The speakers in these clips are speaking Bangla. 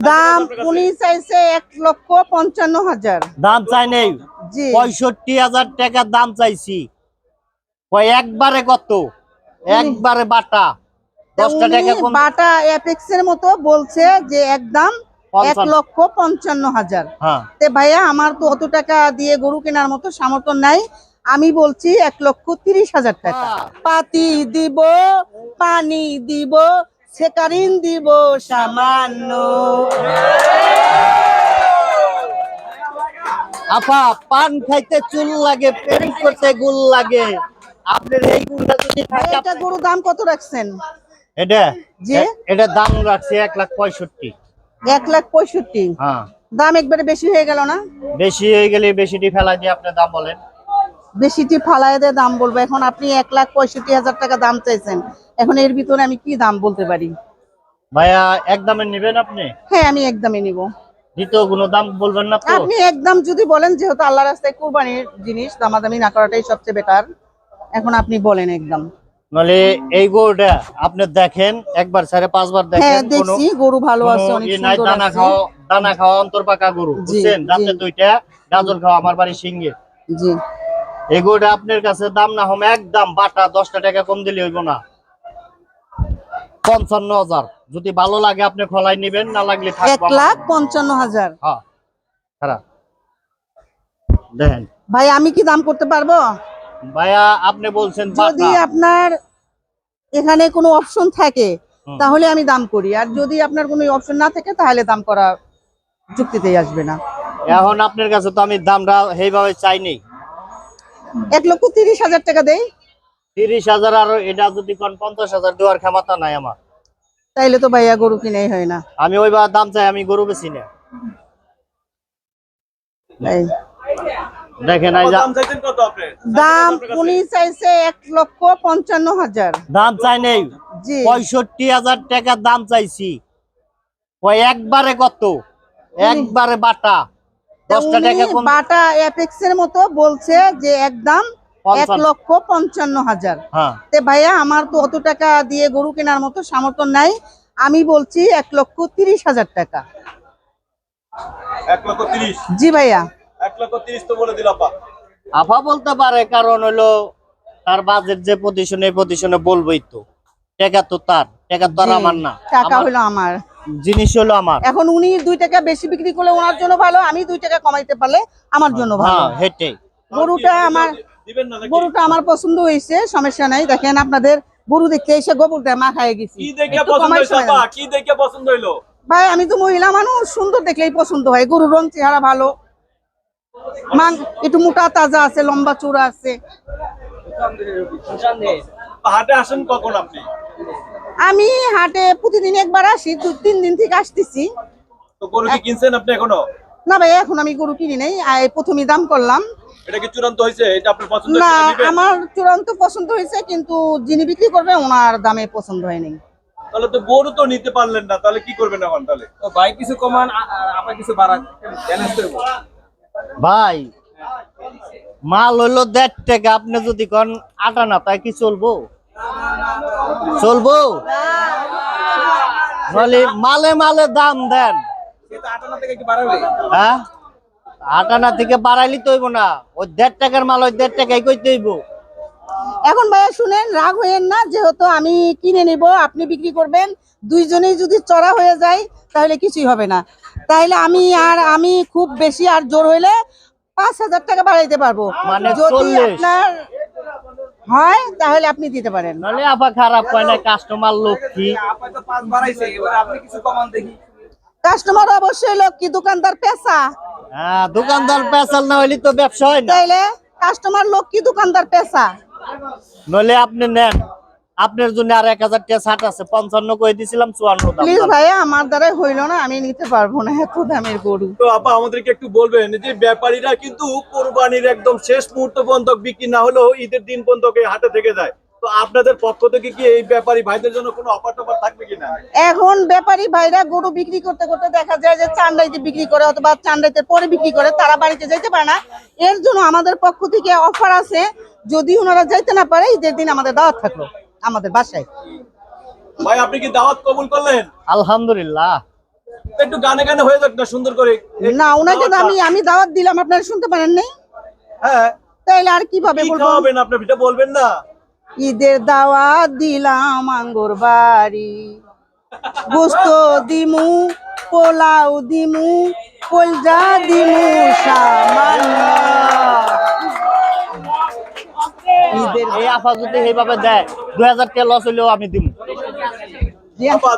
দাম উনি চাইছে এক লক্ষ পঞ্চান্ন হাজার। দাম চাই নেই? পঁয়ষট্টি হাজার টাকা দাম চাইছি। একবারে কত? একবারে বাটা। দশটা টাকা বাটা অ্যাপেক্স এর মতো বলছে যে একদম এক লক্ষ পঞ্চান্ন হাজার। হ্যাঁ। তে ভাইয়া আমার তো অত টাকা দিয়ে গরু কেনার মতো সামর্থ্য নাই। আমি বলছি এক লক্ষ তিরিশ হাজার টাকা। পাতি দিব পানি দিব সেকারিন দিব সামান্য। আপা পান খাইতে চুল লাগে পেরিক করতে গুল লাগে। আপনার এই গুলটা যদি থাকে এটা গরু দাম কত রাখছেন? এটা? জি? এ- এটা দাম রাখছি এক লাখ পঁয়ষট্টি। এক লাখ পঁয়ষট্টি। হ্যাঁ। দাম একবারে বেশি হয়ে গেল না? বেশি হয়ে গেলে বেশিটি ফেলা দিয়ে আপনি দাম বলেন। বেশিটি ফালায় দিয়ে দাম বলব। এখন আপনি এক লাখ পঁয়ষট্টি হাজার টাকা দাম চাইছেন। এখন এর ভিতরে আমি কি দাম বলতে পারি? ভাইয়া এক দামে নেবেন আপনি? হ্যাঁ আমি একদমই নিব। দ্বিতীয় কোনো দাম বলবেন না আপনি একদম যদি বলেন যেহেতু আল্লাহ রাস্তায় কুরবানির জিনিস দামাদামি না করাটাই সবচেয়ে বেটার এখন আপনি বলেন একদম এই গরুটা আপনি দেখেন একবার সাড়ে পাঁচবার হ্যাঁ দেখেন দেখছি গরু ভালো কোনো আছে অনেক সুন্দর দানা খাওয়া দানা খাওয়া অন্তর পাকা গরু বুঝছেন? রাতে দুইটা গাজর খাওয়া আমার বাড়ি সিঙ্গে জি। এই আপনার কাছে দাম না হম একদম বাটা দশটা টাকা কম দিলে হইব না। পঞ্চান্ন হাজার। যদি ভালো লাগে আপনি খলাই নেবেন না লাগলে এক লাখ পঞ্চান্ন হাজার। হ্যাঁ। দেখেন। ভাই আমি কি দাম করতে পারব? ভাইয়া আপনি বলছেন যদি আপনার এখানে কোনো অপশন থাকে তাহলে আমি দাম করি। আর যদি আপনার কোনো অপশন না থাকে তাহলে দাম করা যুক্তিতেই আসবে না। এখন আপনার কাছে তো আমি দামটা সেইভাবে চাইনি। এক লক্ষ তিরিশ হাজার টাকা দেই? তিরিশ হাজার আর এটা যদি কোন পঞ্চাশ হাজার দেওয়ার ক্ষমতা নাই আমার। তাইলে তো ভাইয়া গরু কিনেই হয় না। আমি ওইবার দাম চাই আমি গরু বেশি না। দেখেন দাম চাইছেন কত আপনি? দাম উনি চাইছে এক লক্ষ পঞ্চান্ন হাজার। দাম চাই নেই। জি। পঁয়ষট্টি হাজার টাকা দাম চাইছি। ওই একবারে কত? একবারে বাটা। দশটা টাকা বাটা অ্যাপেক্স মতো বলছে যে একদম এক লক্ষ পঞ্চান্ন হাজার। হ্যাঁ। তে ভাইয়া আমার তো অত টাকা দিয়ে গরু কেনার মতো সামর্থ্য নাই। আমি বলছি এক লক্ষ তিরিশ হাজার টাকা। জি ভাইয়া। এক লক্ষ তিরিশ তো বলে দিল আপা। আফা বলতে পারে কারণ হলো তার বাজেট যে এই পজিশনে বলবোই তো। টাকা তো তার টাকা তো আমার না। টাকা হলো আমার। জিনিস হলো আমার। এখন উনি দুই টাকা বেশি বিক্রি করলে ওনার জন্য ভালো আমি দুই টাকা কমাইতে পারলে আমার জন্য ভালো। হ্যাঁ হেঁটে গরুটা আমার দিবেন না নাকি? গরুটা আমার পছন্দ হয়েছে সমস্যা নাই। দেখেন আপনাদের গরু দেখতে এসে গোবর দেয় মা খাই গেছি। কি দেখে একটু পছন্দ কমাই হয়েছে সময় আপা? দেন। কি দেখে পছন্দ হইল? ভাই আমি তো মহিলা মানুষ সুন্দর দেখলেই পছন্দ হয়। গরুর রং চেহারা ভালো। মান একটু মোটা তাজা আছে লম্বা চূড়া আছে। হাটে আসেন কখন আপনি? আমি হাটে প্রতিদিন একবার আসি দু তিন দিন থেকে আসতেছি। তো গরু কি কিনছেন আপনি এখনও? না ভাই এখন আমি গরু কিনি নাই প্রথমে দাম করলাম। এটা কি চূড়ান্ত হয়েছে? এটা আপনার পছন্দ না আমার চূড়ান্ত পছন্দ হয়েছে কিন্তু যিনি বিক্রি করবে ওনার দামে পছন্দ হয়নি তাহলে তো গরু তো নিতে পারলেন না তাহলে কি করবেন এখন তাহলে? তো ভাই কিছু কমান আ- আ- কিছু বাড়ান। ভাই মাল হইল দেড় টাকা আপনি যদি কোন আটা না তাই কি চলবো? চলবো? বলি মালে মালে দাম দেন। আটানা থেকে হ্যাঁ? আটানা থেকে বাড়াইলি তো হইব না। ওই দেড় টাকার মাল ওই দেড় টাকাই কইতে হইব। এখন ভাইয়া শুনেন রাগ হইয়েন না যেহেতু আমি কিনে নিব আপনি বিক্রি করবেন দুইজনেই যদি চড়া হয়ে যায় তাহলে কিছুই হবে না। তাহলে আমি আর আমি খুব বেশি আর জোর হইলে পাঁচ হাজার টাকা বাড়াইতে পারব। মানে যদি 40 আপনার হয় তাহলে আপনি দিতে পারেন। নাহলে আবার খারাপ হয় না কাস্টমার লক্ষ্মী। আপা তো পাঁচ বাড়াইছে এবার আপনি কিছু কমান দেখি। কাস্টমার অবশ্যই লোক কি দোকানদার পেশা হ্যাঁ দোকানদার পেশাল না হইলে তো ব্যবসা হয় না। তাইলে কাস্টমার লোক কি দোকানদার পেশা নইলে আপনি নেন। আপনার জন্য আর এক হাজার টাকা ছাট আছে পঞ্চান্ন করে দিছিলাম চুয়ান্ন দাম প্লিজ ভাইয়া আমার দ্বারাই হইল না আমি নিতে পারব না এত দামের গরু। তো আপা আমাদেরকে একটু বলবেন যে ব্যাপারীরা কিন্তু কোরবানির একদম শেষ মুহূর্ত পর্যন্ত বিক্রি না হলেও ঈদের দিন পর্যন্ত হাটে থেকে যায়। তো আপনাদের পক্ষ থেকে কি এই ব্যাপারী ভাইদের জন্য কোনো অফার টফার থাকবে কিনা? এখন ব্যাপারী ভাইরা গরু বিক্রি করতে করতে দেখা যায় যে চান্ডাইতে বিক্রি করে অথবা চান্ডাইতে পরে বিক্রি করে তারা বাড়িতে যাইতে পারে না। এর জন্য আমাদের পক্ষ থেকে অফার আছে যদি ওনারা যাইতে না পারে ঈদের দিন আমাদের দাওয়াত থাকল। আমাদের বাসায়। ভাই আপনি কি দাওয়াত কবুল করলেন? আলহামদুলিল্লাহ। একটু গানে গানে হয়ে যাক না সুন্দর করে। না ওনাকে তো আমি আমি দাওয়াত দিলাম আপনারা শুনতে পারেন নাই? হ্যাঁ। তাইলে আর কীভাবে কি বলব? খাওয়াবেন আপনি? এটা বলবেন না। ঈদের দাওয়াত দিলাম আঙ্গুর বাড়ি। গোস্ত দিমু পোলাও দিমু কলজা দিমু সামান্য। ঈদের এই আফা যদি এইভাবে দেয় দুই হাজার টাকা লস হইলেও আমি দিব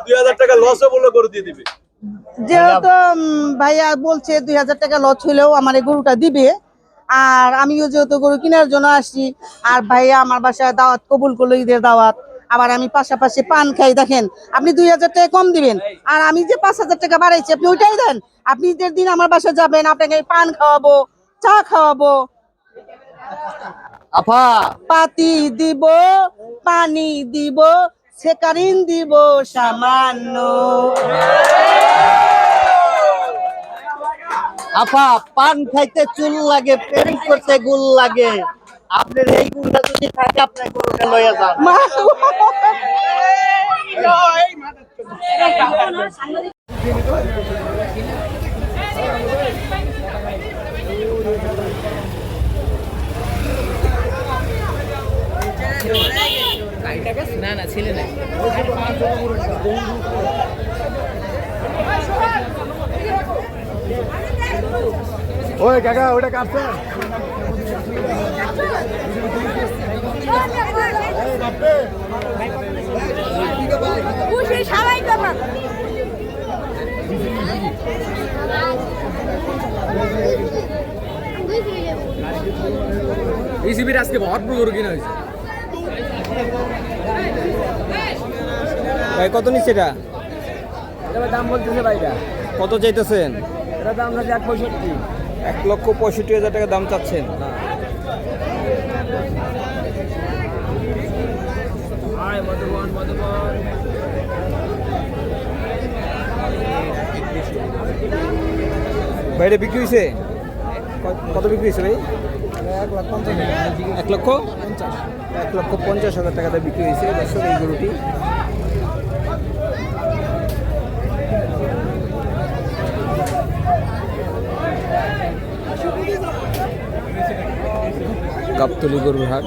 দুই হাজার টাকা লসও বলে করে দিয়ে দিবে। যেহেতু ভাইয়া বলছে দুই হাজার টাকা লস হলেও আমার এই গরুটা দিবে। আর আমিও যেহেতু গরু কেনার জন্য আসছি আর ভাইয়া আমার বাসায় দাওয়াত কবুল করল ঈদের দাওয়াত আবার আমি পাশাপাশি পান খাই। দেখেন আপনি দুই হাজার টাকা কম দিবেন আর আমি যে পাঁচ হাজার টাকা বাড়াইছি আপনি ওইটাই দেন। আপনি ঈদের দিন আমার বাসায় যাবেন আপনাকে পান খাওয়াবো চা খাওয়াবো। আফা পাতি দিব পানি দিব সেকারিন দিব সামান্য আফা পান খাইতে চুল লাগে প্রেম করতে গুল লাগে আপনার এই গুলটা যদি থাকে আপনার গরুটা লইয়া যান মা ওই কাকা ওটা কাটছে সবাই তোমার এই শিবির আজকে ভরপুর গরু কিনা হয়েছে। ভাই কত নিচ্ছে এটা? দাম বলতেছে ভাইটা কত চাইতেছেন? এটা দাম আছে এক পঁয়ষট্টি। এক লক্ষ পঁয়ষট্টি হাজার টাকা দাম চাচ্ছেন। এটা বিক্রি হয়েছে কত বিক্রি হয়েছে ভাই? এক লক্ষ এক লক্ষ পঞ্চাশ হাজার টাকাতে বিক্রি হয়েছে দর্শক এই গরুটি। গাবতলি গরুর হাট।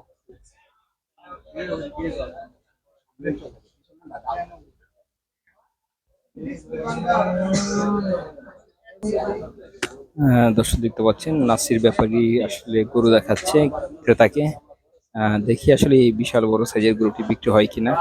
দর্শক দেখতে পাচ্ছেন, নাসির ব্যাপারী আসলে গরু দেখাচ্ছে ক্রেতাকে। দেখি আসলে এই বিশাল বড় সাইজের গরুটি বিক্রি হয় কিনা।